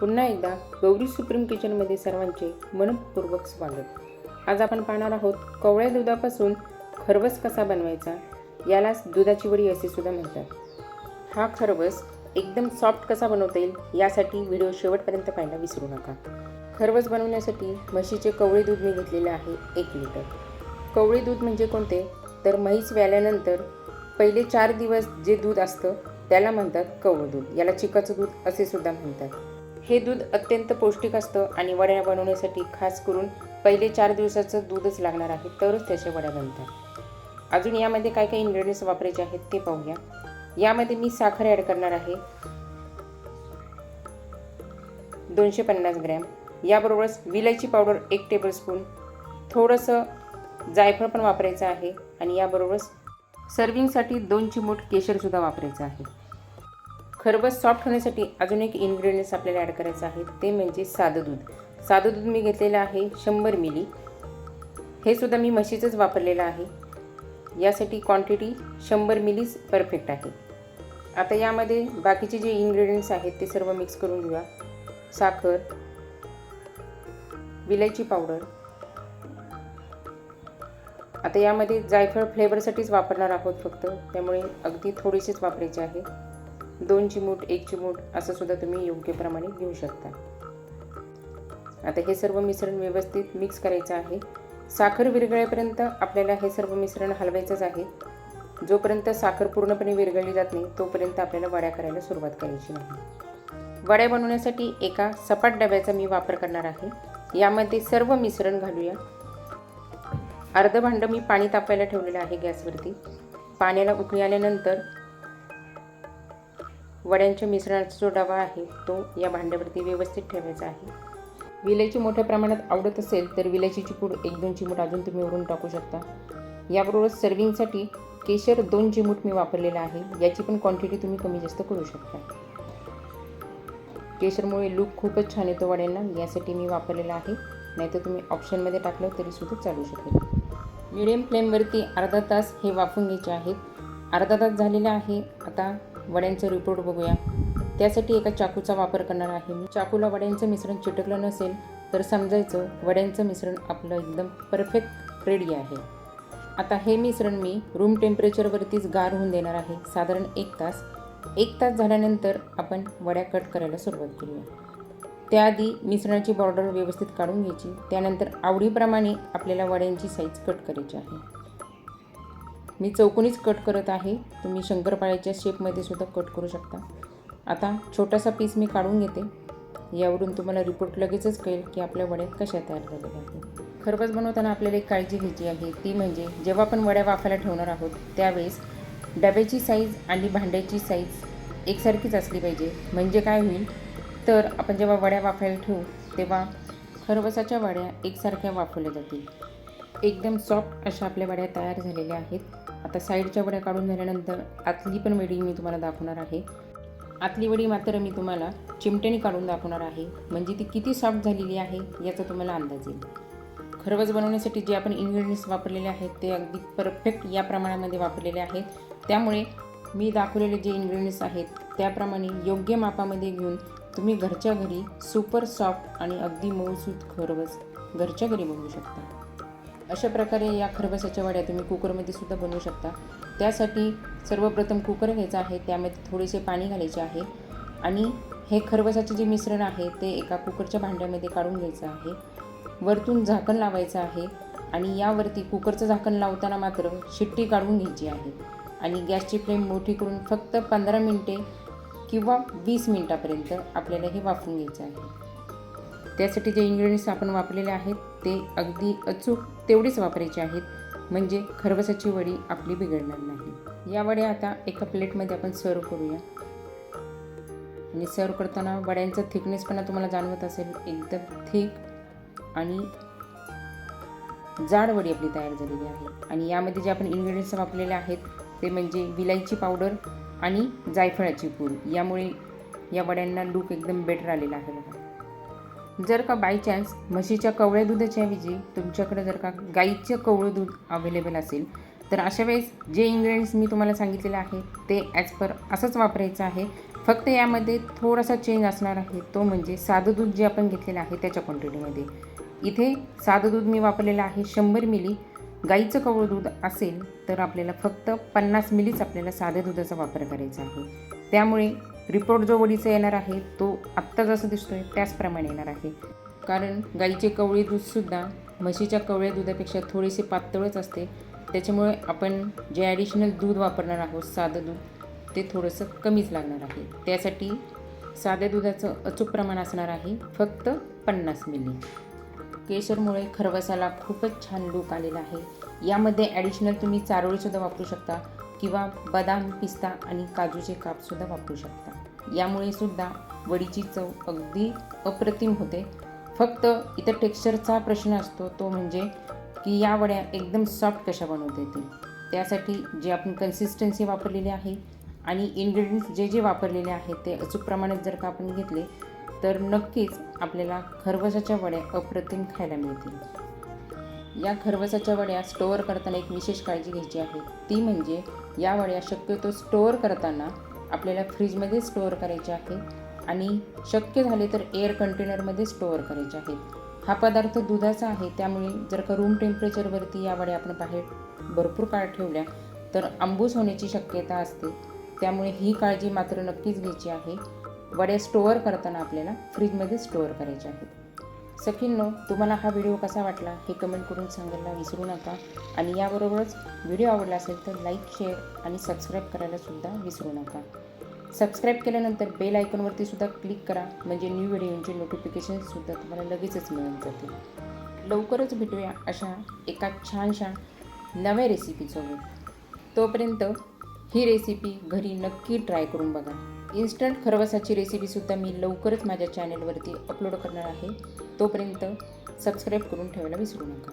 पुन्हा एकदा गौरी सुप्रीम किचनमध्ये सर्वांचे मनपूर्वक स्वागत. आज आपण पाहणार आहोत कवळ्या दुधापासून खरवस कसा बनवायचा यालाच दुधाची वडी असे सुद्धा म्हणतात. हा खरवस एकदम सॉफ्ट कसा बनवता येईल यासाठी व्हिडिओ शेवटपर्यंत पाहायला विसरू नका. खरवस बनवण्यासाठी म्हशीचे कवळे दूध मी घेतलेले आहे एक लिटर. कवळे दूध म्हणजे कोणते? तर म्हैस व्याल्यानंतर पहिले चार दिवस जे दूध असतं त्याला म्हणतात कवळं दूध. याला चिकाचं दूध असे सुद्धा म्हणतात. हे दूध अत्यंत पौष्टिक असतं आणि वड्या बनवण्यासाठी खास करून पहिले चार दिवसाचं दूधच लागणार आहे तरच त्याच्या वड्या बनतात. अजून यामध्ये काय काय इन्ग्रेडियंट्स वापरायचे आहेत ते पाहूया. यामध्ये मी साखर ॲड करणार आहे. दोनशे पन्नास ग्रॅम. याबरोबरच विलायची पावडर एक टेबलस्पून थोडंसं जायफळ पण वापरायचं आहे आणि याबरोबरच सर्विंगसाठी दोन चिमूट केशरसुद्धा वापरायचं आहे. खरबस सॉफ्ट होण्यासाठी अजून एक इन्ग्रेडियंट्स आपल्याला ॲड करायचं आहे. ते म्हणजे साधं दूध. साधं दूध मी घेतलेलं आहे शंभर मिली हे सुद्धा मी म्हशीचंच वापरलेलं आहे. यासाठी क्वांटिटी शंभर मिलीच परफेक्ट आहे. आता यामध्ये बाकीचे जे इन्ग्रेडियंट्स आहेत ते सर्व मिक्स करून घेऊया. साखर विलायची पावडर आता यामध्ये जायफळ फ्लेवरसाठीच वापरणार आहोत फक्त. त्यामुळे अगदी थोडीशीच वापरायची आहे. दोन चिमूट एक चिमूट असं सुद्धा तुम्ही योग्य प्रमाणे घेऊ शकता. आता हे सर्व मिश्रण व्यवस्थित मिक्स करायचं आहे. साखर विरघळेपर्यंत आपल्याला हे सर्व मिश्रण हलवायचंच आहे. जोपर्यंत साखर पूर्णपणे विरघळली जात नाही तोपर्यंत आपल्याला वड्या करायला सुरुवात करायची नाही. वड्या बनवण्यासाठी एका सपाट डब्याचा मी वापर करणार आहे. यामध्ये सर्व मिश्रण घालूया. अर्ध भांडं मी पाणी तापायला ठेवलेलं आहे गॅसवरती. पाण्याला उकळी आल्यानंतर वड्यांच्या मिश्रणाचा जो डबा आहे तो या भांड्यावरती व्यवस्थित ठेवायचा आहे. विलायची मोठ्या प्रमाणात आवडत असेल तर विलायचीची पूड एक दोन चिमूट अजून तुम्ही वरून टाकू शकता. याबरोबर सर्विंगसाठी केशर दोन चिमूट मी वापरलेला आहे. याची पण क्वांटिटी तुम्ही कमी जास्त करू शकता. केशरमुळे लूक खूपच छान येतो वड्यांना. यासाठी मी वापरलेला आहे. नाहीतर तुम्ही ऑप्शनमध्ये टाकलं तरीसुद्धा चालू शकेल. मिडियम फ्लेमवरती अर्धा तास हे वाफून घ्यायचे आहेत. अर्धा तास झालेला आहे. आता वड्यांचं रिपोर्ट बघूया. त्यासाठी एका चाकूचा वापर करणार आहे मी. चाकूला वड्यांचं मिश्रण चिटकलं नसेल तर समजायचं वड्यांचं मिश्रण आपलं एकदम परफेक्ट रेडी आहे. आता हे मिश्रण मी रूम टेम्परेचरवरतीच गार होऊन देणार आहे. साधारण एक तास. एक तास झाल्यानंतर आपण वड्या कट करायला सुरुवात करूया. त्याआधी मिश्रणाची बॉर्डर व्यवस्थित काढून घ्यायची. त्यानंतर आवडीप्रमाणे आपल्याला वड्यांची साईज कट करायची आहे. मी चौकोनीच कट करत आहे. तुम्ही शंकरपाळ्याच्या शेपमध्ये सुद्धा कट करू शकता. आता छोटासा पीस मी काढून घेते. यावरून तुम्हाला रिपोर्ट लगेचच कळेल की आपल्या वड्या कशा तयार झालेल्या आहेत. खरबस बनवताना आपल्याला एक काळजी घ्यायची आहे. ती म्हणजे जेव्हा आपण वड्या वाफायला ठेवणार आहोत त्यावेळेस डब्याची साईज आणि भांड्याची साईज एकसारखीच असली पाहिजे. म्हणजे काय होईल? तर आपण जेव्हा वड्या वाफायला ठेवू तेव्हा खरवसाच्या वड्या एकसारख्या वाफवल्या जातील. एकदम सॉफ्ट अशा आपल्या वड्या तयार झालेल्या आहेत. आता साईडच्या वड्या काढून झाल्यानंतर आतली पण वडी मी तुम्हाला दाखवणार आहे. आतली वडी मात्र मी तुम्हाला चिमट्याने काढून दाखवणार आहे. म्हणजे ती किती सॉफ्ट झालेली आहे याचा तुम्हाला अंदाज येईल. खरवस बनवण्यासाठी जे आपण इन्ग्रेडियंट्स वापरलेले आहेत ते अगदी परफेक्ट या प्रमाणामध्ये वापरलेले आहेत. त्यामुळे मी दाखवलेले जे इन्ग्रेडियंट्स आहेत त्याप्रमाणे योग्य मापामध्ये घेऊन तुम्ही घरच्या घरी सुपर सॉफ्ट आणि अगदी मऊसूत खरवस घरच्या घरी बनवू शकता. अशा प्रकारे या खरबसाच्या वड्या तुम्ही कुकरमध्ये सुद्धा बनवू शकता. त्यासाठी सर्वप्रथम कुकर घ्यायचा आहे त्यामध्ये थोडेसे पाणी घालायचे आहे आणि हे खरबसाचे जे मिश्रण आहे ते एका कुकरच्या भांड्यामध्ये काढून घ्यायचं आहे. वरतून झाकण लावायचं आहे आणि यावरती कुकरचं झाकण लावताना मात्र शिट्टी काढून घ्यायची आहे आणि गॅसची फ्लेम मोठी करून फक्त पंधरा मिनटे किंवा वीस मिनटापर्यंत आपल्याला हे वाफून घ्यायचं आहे. त्यासाठी जे इन्ग्रेडियंट्स आपण वापरलेले आहेत ते अगदी अचूक तेवढेच वापरायचे आहेत. म्हणजे खरबसाची वडी आपली बिघडणार नाही. या वड्या आता एका प्लेटमध्ये आपण सर्व करूया. आणि सर्व करताना वड्यांचा थिकनेसपणा तुम्हाला जाणवत असेल एकदम थिक आणि जाड वडी आपली तयार झालेली आहे. आणि यामध्ये जे आपण इन्ग्रेडियंट्स वापरलेले आहेत ते म्हणजे विलायची पावडर आणि जायफळाची पूड. यामुळे या वड्यांना लूक एकदम बेटर आलेला आहे बघा. जर का बाय चान्स म्हशीच्या कवळ्या दुधाच्याऐवजी तुमच्याकडे जर का गाईचं कवळं दूध अवेलेबल असेल तर अशा वेळेस जे इंग्रेडियंट्स मी तुम्हाला सांगितलेले आहे ते ॲज पर असंच वापरायचं आहे. फक्त यामध्ये थोडासा चेंज असणार आहे तो म्हणजे साधं दूध जे आपण घेतलेलं आहे त्याच्या क्वांटिटीमध्ये इथे साधं दूध मी वापरलेलं आहे शंभर मिली. गाईचं कवळं दूध असेल तर आपल्याला फक्त पन्नास मिलीच आपल्याला साध्या दुधाचा वापर करायचा आहे. त्यामुळे रिपोर्ट जो वडीचा येणार आहे तो आत्ता जसं दिसतोय त्याचप्रमाणे येणार आहे. कारण गाईचे कवळे दूधसुद्धा म्हशीच्या कवळ्या दुधापेक्षा थोडेसे पातळच असते. त्याच्यामुळे आपण जे ॲडिशनल दूध वापरणार आहोत साधं दूध ते थोडंसं कमीच लागणार आहे. त्यासाठी साध्या दुधाचं अचूक प्रमाण असणार आहे फक्त पन्नास मिली केशरमुळे खरवसाला खूपच छान लूक आलेला आहे. यामध्ये ॲडिशनल तुम्ही चारोळीसुद्धा वापरू शकता. किंवा बदाम पिस्ता आणि काजूचे कापसुद्धा वापरू शकता. यामुळे सुद्धा वडीची चव अगदी अप्रतिम होते. फक्त इथं टेक्स्चरचा प्रश्न असतो तो म्हणजे की या वड्या एकदम सॉफ्ट कशा बनवता येतील? त्यासाठी जे आपण कन्सिस्टन्सी वापरलेली आहे आणि इन्ग्रेडियंट्स जे जे वापरलेले आहेत ते अचूक प्रमाणात जर का आपण घेतले तर नक्कीच आपल्याला खरवशाच्या वड्या अप्रतिम खायला मिळतील. या खरवसाच्या वड्या स्टोअर करताना एक विशेष काळजी घ्यायची आहे. ती म्हणजे या वड्या शक्यतो स्टोअर करताना आपल्याला फ्रीजमध्ये स्टोअर करायचे आहे आणि शक्य झाले तर एअर कंटेनरमध्ये स्टोअर करायचे आहेत हा पदार्थ दुधाचा आहे त्यामुळे जर का रूम टेम्परेचरवरती या वड्या आपण बाहेर भरपूर काळ ठेवल्या तर आंबूस होण्याची शक्यता असते. त्यामुळे ही काळजी मात्र नक्कीच घ्यायची आहे. वड्या स्टोअर करताना आपल्याला फ्रीजमध्ये स्टोअर करायच्या आहेत सखींनो तुम्हाला हा व्हिडिओ कसा वाटला हे कमेंट करून सांगायला विसरू नका. आणि याबरोबरच व्हिडिओ आवडला असेल तर लाईक शेअर आणि सबस्क्राईब करायलासुद्धा विसरू नका. सबस्क्राईब केल्यानंतर बेल आयकॉनवरती सुद्धा क्लिक करा म्हणजे न्यू व्हिडिओंचे नोटिफिकेशनसुद्धा तुम्हाला लगेचच मिळून जातील. लवकरच भेटूया अशा एका छानशा नव्या रेसिपीसोबत तोपर्यंत ही रेसिपी घरी नक्की ट्राय करून बघा. इन्स्टंट खरवसाची रेसिपीसुद्धा मी लवकरच माझ्या चॅनेलवरती अपलोड करणार आहे. तोपर्यंत सबस्क्राईब करून ठेवायला विसरू नका.